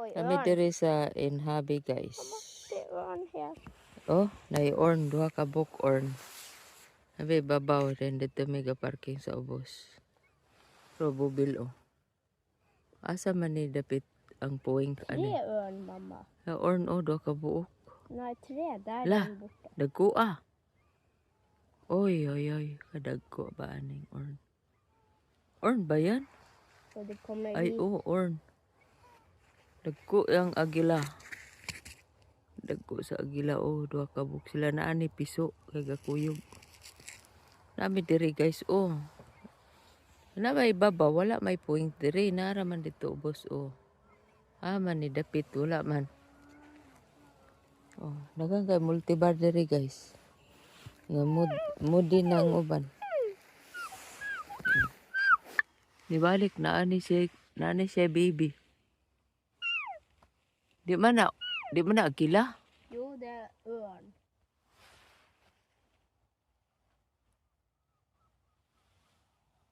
Oi, Kami diri sa Inhabi guys. Here. Oh, nai-orn duha ka book orn. Sabi babaw rin dito may parking sa ubos. Robobil oh. Asa man ni dapit ang puwing Tre ani. örn, mamma. Na orn oh duha ka buok. Nej, tre. La. är den borta. Dagko ah. Oy oy oy, kadagko ba aning orn? Orn ba yan? Ay oh, orn. Dagko ang agila. Dagko sa agila oh, duha ka sila na ani piso kay gakuyog. Nami diri guys oh. Na may baba wala may point diri nara man dito boss oh. Ah man ni dapit wala man. Oh, dagang kay multibar diri guys. Nga mood moodi nang uban. Di balik na ani siya na ani siya baby. Di man na di man na agila. Jo, det är örn.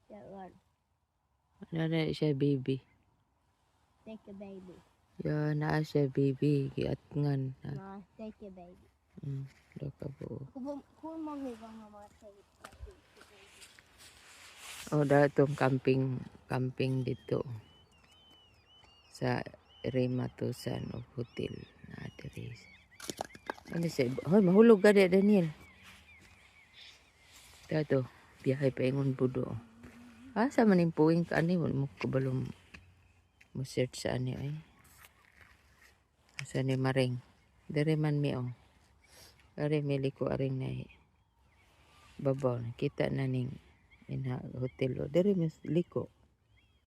Det är örn. Na na siya baby. Take a baby. Ya na siya baby giatngan. Na, Nej, take a baby. mm, do ka buo. Hur, hur många gånger har man sagt Oh, datong camping camping dito sa Rematusan of Hotel na diri. Ano siya? Hoy, mahulog ka di, Daniel. Dato, biyahe pa ingon budo. Asa man yung puwing ka ani, mo kabalong mo search sa ani ay. Asa ni Maring. Dere man mi oh. Are mili ko aring na babaw. Kita na ning ina hotel o. Dere mas liko.